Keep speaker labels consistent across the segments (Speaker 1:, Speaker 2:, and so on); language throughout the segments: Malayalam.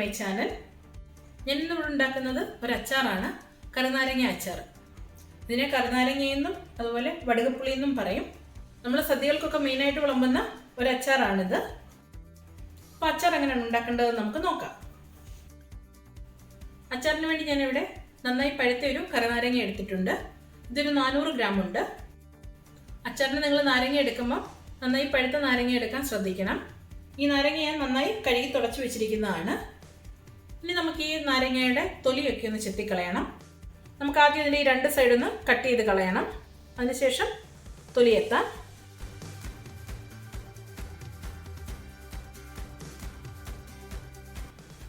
Speaker 1: My channel. ഞാൻ ഇന്നിവിടെ ഉണ്ടാക്കുന്നത് ഒരു അച്ചാറാണ്. കരുനാരങ്ങ അച്ചാർ ഇതിനെ കരുനാരങ്ങയെന്നും അതുപോലെ വടുകപ്പുളി എന്നും പറയും. നമ്മൾ സദ്യകൾക്കൊക്കെ മെയിനായിട്ട് വിളമ്പുന്ന ഒരു അച്ചാറാണിത്. അപ്പോൾ അച്ചാർ എങ്ങനെയാണ് ഉണ്ടാക്കേണ്ടത് നമുക്ക് നോക്കാം. അച്ചാറിന് വേണ്ടി ഞാനിവിടെ നന്നായി പഴുത്ത ഒരു കരനാരങ്ങ എടുത്തിട്ടുണ്ട്. ഇതൊരു നാനൂറ് ഗ്രാം ഉണ്ട് അച്ചാറിന് നിങ്ങൾ നാരങ്ങ എടുക്കുമ്പോൾ നന്നായി പഴുത്ത നാരങ്ങ എടുക്കാൻ ശ്രദ്ധിക്കണം. ഈ നാരങ്ങ ഞാൻ നന്നായി കഴുകി തുടച്ചു വെച്ചിരിക്കുന്നതാണ്. ഇനി നമുക്ക് ഈ നാരങ്ങയുടെ തൊലിയൊക്കെ ഒന്ന് ചെത്തിക്കളയണം. നമുക്ക് ആദ്യം ഇതിന്റെ ഈ രണ്ട് സൈഡൊന്ന് കട്ട് ചെയ്ത് കളയണം. അതിനുശേഷം തൊലി എത്താം.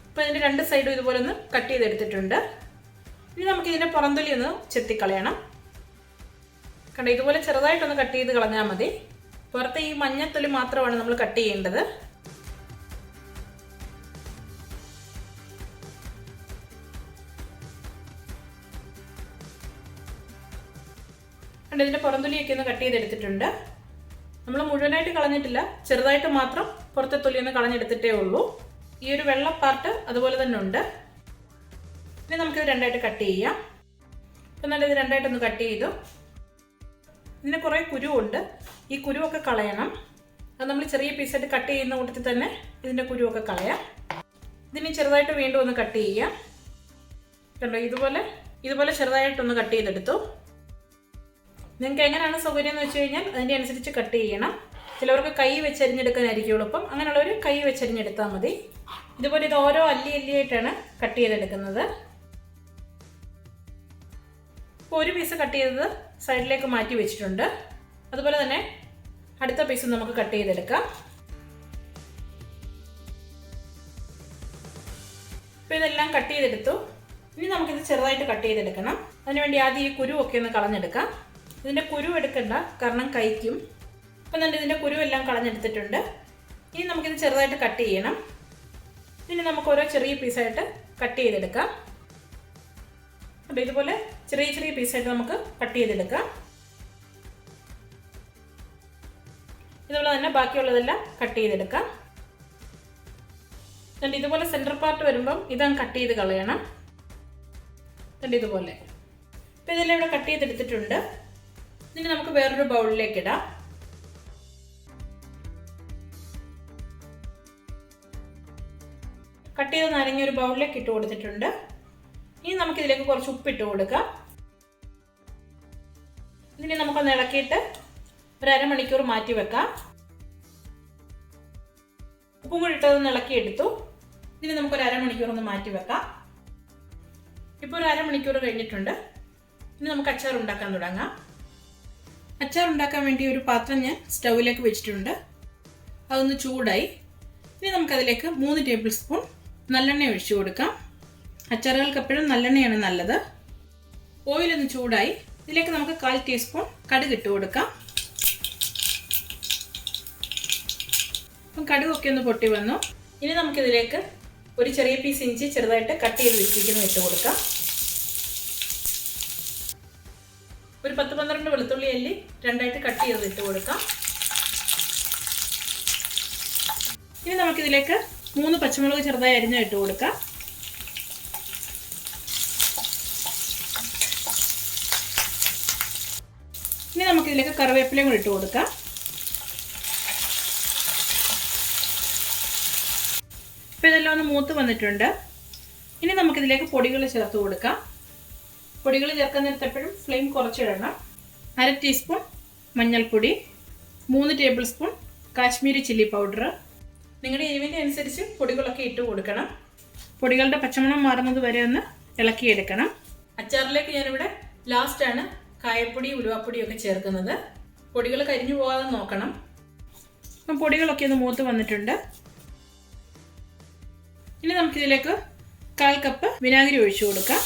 Speaker 1: ഇപ്പോൾ ഇതിന്റെ രണ്ട് സൈഡും ഇതുപോലെ ഒന്ന് കട്ട് ചെയ്തെടുത്തിട്ടുണ്ട്. ഇനി നമുക്ക് ഇതിന്റെ പുറന്തൊലി ഒന്ന് ചെത്തിക്കളയണം. കണ്ടോ ഇതുപോലെ ചെറുതായിട്ടൊന്ന് കട്ട് ചെയ്ത് കളഞ്ഞാൽ മതി. പുറത്തെ ഈ മഞ്ഞത്തൊലി മാത്രമാണ് നമ്മൾ കട്ട് ചെയ്യേണ്ടത്. കണ്ടോ ഇതിന്റെ പുറന്തൊലിയൊക്കെ ഒന്ന് കട്ട് ചെയ്തെടുത്തിട്ടുണ്ട്. നമ്മൾ മുഴുവനായിട്ട് കളഞ്ഞിട്ടില്ല. ചെറുതായിട്ട് മാത്രം പുറത്തെ തൊലി ഒന്ന് കളഞ്ഞെടുത്തിട്ടേ ഉള്ളൂ. ഈ ഒരു വെള്ള പാർട്ട് അതുപോലെ തന്നെ ഉണ്ട്. ഇനി നമുക്കിത് രണ്ടായിട്ട് കട്ട് ചെയ്യാം. നല്ല ഇത് രണ്ടായിട്ടൊന്ന് കട്ട് ചെയ്തു. ഇതിന് കുറേ കുരുവുണ്ട്. ഈ കുരുവൊക്കെ കളയണം. അത് നമ്മൾ ചെറിയ പീസായിട്ട് കട്ട് ചെയ്യുന്ന കൂട്ടത്തിൽ തന്നെ ഇതിന്റെ കുരുവൊക്കെ കളയാം. ഇതിന് ചെറുതായിട്ട് വീണ്ടും ഒന്ന് കട്ട് ചെയ്യാം. കണ്ടോ ഇതുപോലെ ഇതുപോലെ ചെറുതായിട്ടൊന്ന് കട്ട് ചെയ്തെടുത്തു. നിങ്ങൾക്ക് എങ്ങനെയാണ് സൗകര്യം എന്ന് വെച്ച് കഴിഞ്ഞാൽ അതിന്റെ അനുസരിച്ച് കട്ട് ചെയ്യണം. ചിലവർക്ക് കൈ വെച്ചരിഞ്ഞെടുക്കാനായിരിക്കും എളുപ്പം അങ്ങനെയുള്ളവർ കൈ വെച്ചരിഞ്ഞെടുത്താൽ മതി. ഇതുപോലെ ഇത് ഓരോ അല്ലി അല്ലിയായിട്ടാണ് കട്ട് ചെയ്തെടുക്കുന്നത്. ഇപ്പോൾ ഒരു പീസ് കട്ട് ചെയ്തത് സൈഡിലേക്ക് മാറ്റി വെച്ചിട്ടുണ്ട്. അതുപോലെ തന്നെ അടുത്ത പീസ് നമുക്ക് കട്ട് ചെയ്തെടുക്കാം. ഇപ്പോൾ ഇതെല്ലാം കട്ട് ചെയ്തെടുത്തു. ഇനി നമുക്കിത് ചെറുതായിട്ട് കട്ട് ചെയ്തെടുക്കണം. അതിനുവേണ്ടി ആദ്യം ഈ കുരുവൊക്കെ ഒന്ന് കളഞ്ഞെടുക്കാം. ഇതിന്റെ കുരു എടുക്കണ്ട കാരണം കഴിക്കും. അപ്പം തന്നെ ഇതിന്റെ കുരു എല്ലാം കളഞ്ഞെടുത്തിട്ടുണ്ട്. ഇനി നമുക്കിത് ചെറുതായിട്ട് കട്ട് ചെയ്യണം. ഇനി നമുക്ക് ഓരോ ചെറിയ പീസായിട്ട് കട്ട് ചെയ്തെടുക്കാം. അപ്പോൾ ഇതുപോലെ ചെറിയ ചെറിയ പീസായിട്ട് നമുക്ക് കട്ട് ചെയ്തെടുക്കാം. ഇതുപോലെ തന്നെ ബാക്കിയുള്ളതെല്ലാം കട്ട് ചെയ്തെടുക്കാം. എന്നിട്ട് ഇതുപോലെ സെന്റർ പാർട്ട് വരുമ്പം ഇതങ്ങ് കട്ട് ചെയ്ത് കളയണം. എന്നിട്ട് ഇതുപോലെ. ഇപ്പം ഇതെല്ലാം ഇവിടെ കട്ട് ചെയ്തെടുത്തിട്ടുണ്ട്. ഇനി നമുക്ക് വേറൊരു ബൗളിലേക്ക് ഇടാം. കട്ട് ചെയ്ത നനഞ്ഞ ഒരു ബൗളിലേക്ക് ഇട്ട് കൊടുത്തിട്ടുണ്ട്. ഇനി നമുക്ക് ഇതിലേക്ക് കുറച്ച് ഉപ്പിട്ട് കൊടുക്കാം. ഇതിനെ നമുക്കൊന്ന് ഇളക്കിയിട്ട് ഒരു അരമണിക്കൂർ മാറ്റി വെക്കാം. ഉപ്പും കൂടി ഇട്ടതൊന്ന് ഇളക്കി എടുത്തു. ഇതിന് നമുക്കൊരു അരമണിക്കൂർ ഒന്ന് മാറ്റി വെക്കാം. ഇപ്പോൾ ഒരു അരമണിക്കൂർ കഴിഞ്ഞിട്ടുണ്ട്. ഇനി നമുക്ക് അച്ചാർ ഉണ്ടാക്കാൻ തുടങ്ങാം. അച്ചാർ ഉണ്ടാക്കാൻ വേണ്ടി ഒരു പാത്രം ഞാൻ സ്റ്റൗവിലേക്ക് വെച്ചിട്ടുണ്ട്. അതൊന്ന് ചൂടായി. ഇനി നമുക്കതിലേക്ക് മൂന്ന് ടേബിൾ സ്പൂൺ നല്ലെണ്ണ ഒഴിച്ചു കൊടുക്കാം. അച്ചാറുകൾക്ക് എപ്പോഴും നല്ലെണ്ണയാണ് നല്ലത്. ഓയിലൊന്ന് ചൂടായി. ഇതിലേക്ക് നമുക്ക് കാൽ ടീസ്പൂൺ കടുക് ഇട്ട് കൊടുക്കാം. അപ്പം കടുകൊക്കെ ഒന്ന് പൊട്ടി വന്നു. ഇനി നമുക്കിതിലേക്ക് ഒരു ചെറിയ പീസ് ഇഞ്ചി ചെറുതായിട്ട് കട്ട് ചെയ്ത് വെച്ചിരിക്കുന്നത് ഇട്ട് കൊടുക്കാം. രണ്ടായിട്ട് കട്ട് ചെയ്ത് ഇട്ട് കൊടുക്കാം. ഇനി നമുക്കിതിലേക്ക് മൂന്ന് പച്ചമുളക് ചെറുതായി അരിഞ്ഞ ഇട്ട് കൊടുക്കാം. ഇനി നമുക്കിതിലേക്ക് കറിവേപ്പിലയും കൂടി ഇട്ട് കൊടുക്കാം. ഇപ്പം ഇതെല്ലാം ഒന്ന് മൂത്ത് വന്നിട്ടുണ്ട്. ഇനി നമുക്കിതിലേക്ക് പൊടികൾ ചേർത്ത് കൊടുക്കാം. പൊടികൾ ചേർക്കാൻ നേരത്തെ എപ്പോഴും ഫ്ലെയിം കുറച്ചിടണം. അര ടീസ്പൂൺ മഞ്ഞൾപ്പൊടി മൂന്ന് tablespoon Kashmiri chilli powder നിങ്ങളുടെ എരിവിന്റെ അനുസരിച്ച് പൊടികളൊക്കെ ഇട്ട് കൊടുക്കണം. പൊടികളുടെ പച്ചമണം മാറുന്നത് വരെ ഒന്ന് ഇളക്കിയെടുക്കണം. അച്ചാറിലേക്ക് ഞാനിവിടെ ലാസ്റ്റാണ് കായപ്പൊടി ഉരുവാപ്പൊടിയൊക്കെ ചേർക്കുന്നത്. പൊടികൾ കരിഞ്ഞു പോകാതെ നോക്കണം. അപ്പം പൊടികളൊക്കെ ഒന്ന് മൂത്ത് വന്നിട്ടുണ്ട്. ഇനി നമുക്കിതിലേക്ക് കാൽ കപ്പ് വിനാഗിരി ഒഴിച്ചു കൊടുക്കാം.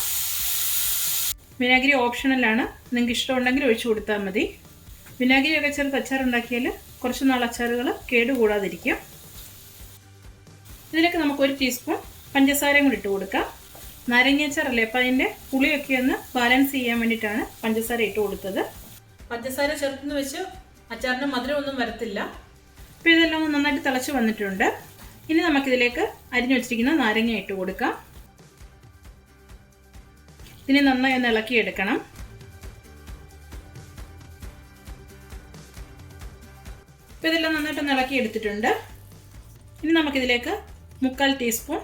Speaker 1: വിനാഗിരി ഓപ്ഷണലാണ് നിങ്ങൾക്ക് ഇഷ്ടമുണ്ടെങ്കിൽ ഒഴിച്ചു കൊടുത്താൽ മതി. വിനാഗിരിയൊക്കെ ചേർത്ത് അച്ചാർ ഉണ്ടാക്കിയാൽ കുറച്ച് നാൾ അച്ചാറുകൾ കേടുകൂടാതിരിക്കും. ഇതിലേക്ക് നമുക്ക് ഒരു ടീസ്പൂൺ പഞ്ചസാരയും കൂടി ഇട്ട് കൊടുക്കാം. നാരങ്ങ അച്ചാറല്ലേ അപ്പം അതിന്റെ പുളിയൊക്കെ ഒന്ന് ബാലൻസ് ചെയ്യാൻ വേണ്ടിയിട്ടാണ് പഞ്ചസാര ഇട്ട് കൊടുത്തത്. പഞ്ചസാര ചേർത്തെന്ന് വെച്ച് അച്ചാറിന് മധുരമൊന്നും വരത്തില്ല. അപ്പോൾ ഇതെല്ലാം നന്നായിട്ട് തിളച്ച് വന്നിട്ടുണ്ട്. ഇനി നമുക്കിതിലേക്ക് അരിഞ്ഞു വെച്ചിരിക്കുന്ന നാരങ്ങ ഇട്ട് കൊടുക്കാം. ഇതിനെ നന്നായി ഒന്ന് ഇളക്കിയെടുക്കണം ഇപ്പോൾ ഇതെല്ലാം നന്നായിട്ടൊന്ന് ഇളക്കി എടുത്തിട്ടുണ്ട്. ഇനി നമുക്കിതിലേക്ക് മുക്കാൽ ടീസ്പൂൺ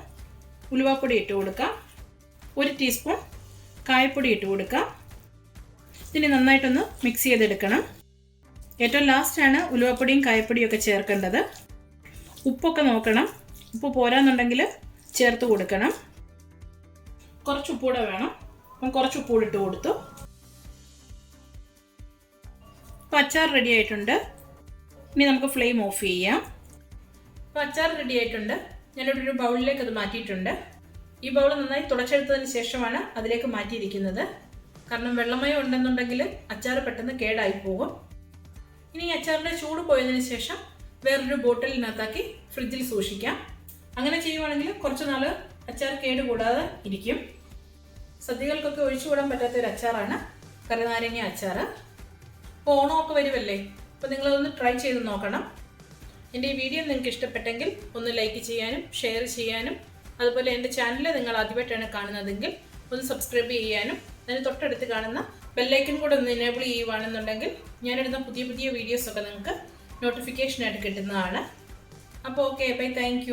Speaker 1: ഉലുവാപ്പൊടി ഇട്ട് കൊടുക്കാം. ഒരു ടീസ്പൂൺ കായപ്പൊടി ഇട്ട് കൊടുക്കാം. ഇതിനെ നന്നായിട്ടൊന്ന് മിക്സ് ചെയ്തെടുക്കണം. ഏറ്റവും ലാസ്റ്റാണ് ഉലുവപ്പൊടിയും കായപ്പൊടിയും ഒക്കെ ചേർക്കേണ്ടത്. ഉപ്പൊക്കെ നോക്കണം. ഉപ്പ് പോരാന്നുണ്ടെങ്കിൽ ചേർത്ത് കൊടുക്കണം. കുറച്ച് ഉപ്പൂടെ വേണം. അപ്പം കുറച്ച് ഉപ്പൂടിട്ട് കൊടുത്തു. അപ്പം അച്ചാർ റെഡി ആയിട്ടുണ്ട്. ഇനി നമുക്ക് ഫ്ലെയിം ഓഫ് ചെയ്യാം. അപ്പോൾ അച്ചാർ റെഡി ആയിട്ടുണ്ട്. ഞാനിവിടെ ഒരു ബൗളിലേക്ക് അത് മാറ്റിയിട്ടുണ്ട്. ഈ ബൗൾ നന്നായി തുടച്ചെടുത്തതിന് ശേഷമാണ് അതിലേക്ക് മാറ്റിയിരിക്കുന്നത്. കാരണം വെള്ളമയം ഉണ്ടെന്നുണ്ടെങ്കിൽ അച്ചാർ പെട്ടെന്ന് കേടായി പോകും. ഇനി ഈ അച്ചാറിന്റെ ചൂട് പോയതിന് ശേഷം വേറൊരു ബോട്ടിലിനകത്താക്കി ഫ്രിഡ്ജിൽ സൂക്ഷിക്കാം. അങ്ങനെ ചെയ്യുവാണെങ്കിൽ കുറച്ച് നാൾ അച്ചാർ കേടുകൂടാതെ ഇരിക്കും. സദ്യകൾക്കൊക്കെ ഒഴിച്ചുകൂടാൻ പറ്റാത്ത ഒരു അച്ചാറാണ് കറിനാരങ്ങ അച്ചാർ. അപ്പോൾ ഓണമൊക്കെ വരുമല്ലേ? അപ്പോൾ നിങ്ങളതൊന്ന് ട്രൈ ചെയ്ത് നോക്കണം. എന്റെ ഈ വീഡിയോ നിങ്ങൾക്ക് ഇഷ്ടപ്പെട്ടെങ്കിൽ ഒന്ന് ലൈക്ക് ചെയ്യാനും ഷെയർ ചെയ്യാനും അതുപോലെ എന്റെ ചാനൽ നിങ്ങൾ ആദ്യമായിട്ടാണ് കാണുന്നതെങ്കിൽ ഒന്ന് സബ്സ്ക്രൈബ് ചെയ്യാനും അതിന് തൊട്ടടുത്ത് കാണുന്ന ബെല്ലൈക്കൻ കൂടെ ഒന്ന് എനേബിൾ ചെയ്യുവാണെന്നുണ്ടെങ്കിൽ ഞാനിടുന്ന പുതിയ പുതിയ വീഡിയോസൊക്കെ നിങ്ങൾക്ക് നോട്ടിഫിക്കേഷനായിട്ട് കിട്ടുന്നതാണ്. അപ്പോൾ ഓക്കെ ബൈ താങ്ക്